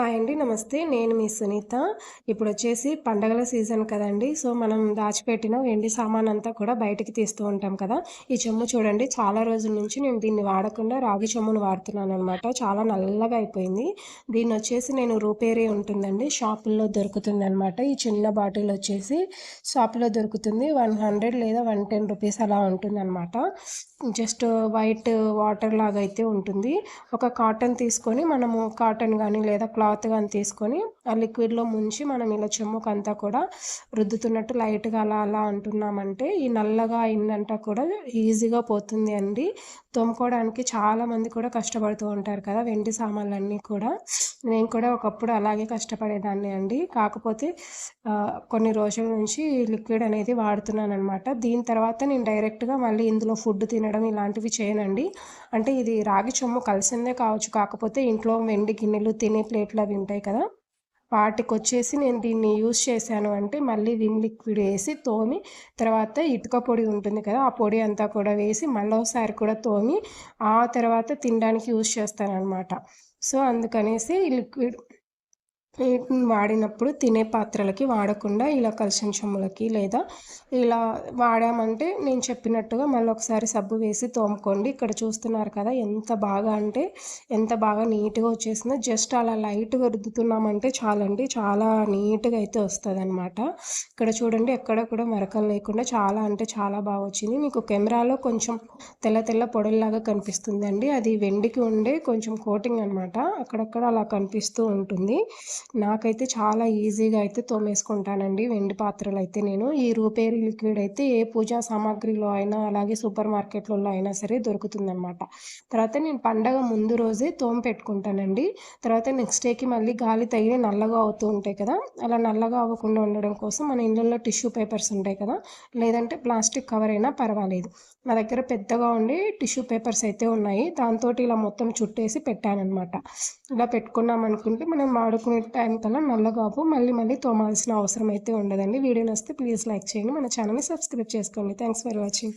Hi అండి నమస్తే. నేను మీ సునీత. ఇప్పుడు వచ్చేసి పండగల సీజన్ కదండి సో మనం దాచిపెట్టిన వెండి సామాన్ అంతా కూడా బయటికి తీస్తూ ఉంటాం కదా. ఈ చెమ్ము చూడండి చాలా రోజుల నుంచి నేను దీన్ని వాడకుండా రాగి చెమ్మును వాడుతున్నాను అనమాట చాలా నల్లగా అయిపోయింది. దీన్ని వచ్చేసి నేను రూపేరే ఉంటుందండి షాపుల్లో దొరుకుతుంది అనమాట ఈ చిన్న బాటిల్ వచ్చేసి షాపులో దొరుకుతుంది వన్ హండ్రెడ్ లేదా వన్ టెన్ రూపీస్ అలా ఉంటుంది అనమాట జస్ట్ వైట్ వాటర్ లాగా అయితే ఉంటుంది. ఒక కాటన్ తీసుకొని మనము కాటన్ కానీ లేదా క్లాత్ కానీ తీసుకొని ఆ లిక్విడ్లో ముంచి మనం ఇలా చెమ్ముకంతా కూడా రుద్దుతున్నట్టు లైట్గా అలా అలా అంటున్నామంటే ఈ నల్లగా అయిందంటా కూడా ఈజీగా పోతుంది అండి. తోముకోవడానికి చాలామంది కూడా కష్టపడుతూ ఉంటారు కదా వెండి సామాన్లన్నీ కూడా. నేను కూడా ఒకప్పుడు అలాగే కష్టపడేదాన్ని అండి. కాకపోతే కొన్ని రోజుల నుంచి లిక్విడ్ అనేది వాడుతున్నాను అనమాట దీని తర్వాత నేను డైరెక్ట్గా మళ్ళీ ఇందులో ఫుడ్ తినడం ఇలాంటివి చేయనండి. అంటే ఇది రాగి చొమ్ము కలిసిందే కావచ్చు. కాకపోతే ఇంట్లో వెండి గిన్నెలు తినే ప్లేట్ ప్లేట్లు అవి ఉంటాయి కదా. వాటికి వచ్చేసి నేను దీన్ని యూస్ చేశాను అంటే మళ్ళీ విమ్ లిక్విడ్ వేసి తోమి తర్వాత ఇటుక పొడి ఉంటుంది కదా ఆ పొడి అంతా కూడా వేసి మళ్ళీ ఒకసారి కూడా తోమి ఆ తర్వాత తినడానికి యూస్ చేస్తాను అనమాట సో అందుకనేసి లిక్విడ్ ప్లేట్ని వాడినప్పుడు తినే పాత్రలకి వాడకుండా ఇలా కలిసిన చెమ్ములకి లేదా ఇలా వాడామంటే నేను చెప్పినట్టుగా మళ్ళీ ఒకసారి సబ్బు వేసి తోముకోండి. ఇక్కడ చూస్తున్నారు కదా ఎంత బాగా అంటే ఎంత బాగా నీట్గా వచ్చేసిందో. జస్ట్ అలా లైట్గా రుద్దుతున్నామంటే చాలండి. చాలా నీట్గా అయితే వస్తుంది అనమాట ఇక్కడ చూడండి ఎక్కడ కూడా మరకలు లేకుండా చాలా అంటే చాలా బాగా వచ్చింది. మీకు కెమెరాలో కొంచెం తెల్ల తెల్ల పొడల్లాగా కనిపిస్తుంది అది వెండికి ఉండే కొంచెం కోటింగ్ అనమాట అక్కడక్కడ అలా కనిపిస్తూ ఉంటుంది. నాకైతే చాలా ఈజీగా అయితే తోమేసుకుంటానండి. వెండి పాత్రలు అయితే నేను. ఈ రూపేరి లిక్విడ్ అయితే ఏ పూజా సామాగ్రిలో అయినా అలాగే సూపర్ మార్కెట్లలో అయినా సరే దొరుకుతుందనమాట తర్వాత నేను పండగ ముందు రోజే తోమ పెట్టుకుంటానండి. తర్వాత నెక్స్ట్ డేకి మళ్ళీ గాలి తగిలి నల్లగా అవుతూ ఉంటాయి కదా అలా నల్లగా అవ్వకుండా ఉండడం కోసం మన ఇళ్ళల్లో టిష్యూ పేపర్స్ ఉంటాయి కదా లేదంటే ప్లాస్టిక్ కవర్ అయినా పర్వాలేదు. నా దగ్గర పెద్దగా ఉండి టిష్యూ పేపర్స్ అయితే ఉన్నాయి. దాంతో ఇలా మొత్తం చుట్టేసి పెట్టానమాట ఇలా పెట్టుకున్నాం అనుకుంటే మనం వాడుకునే టైం కల్లా నల్లగాపు మళ్ళీ మళ్ళీ తోమాల్సిన అవసరం అయితే ఉండదండి. వీడియో వస్తే ప్లీజ్ లైక్ చేయండి. మన ఛానల్ని సబ్స్క్రైబ్ చేసుకోండి. Thanks for watching.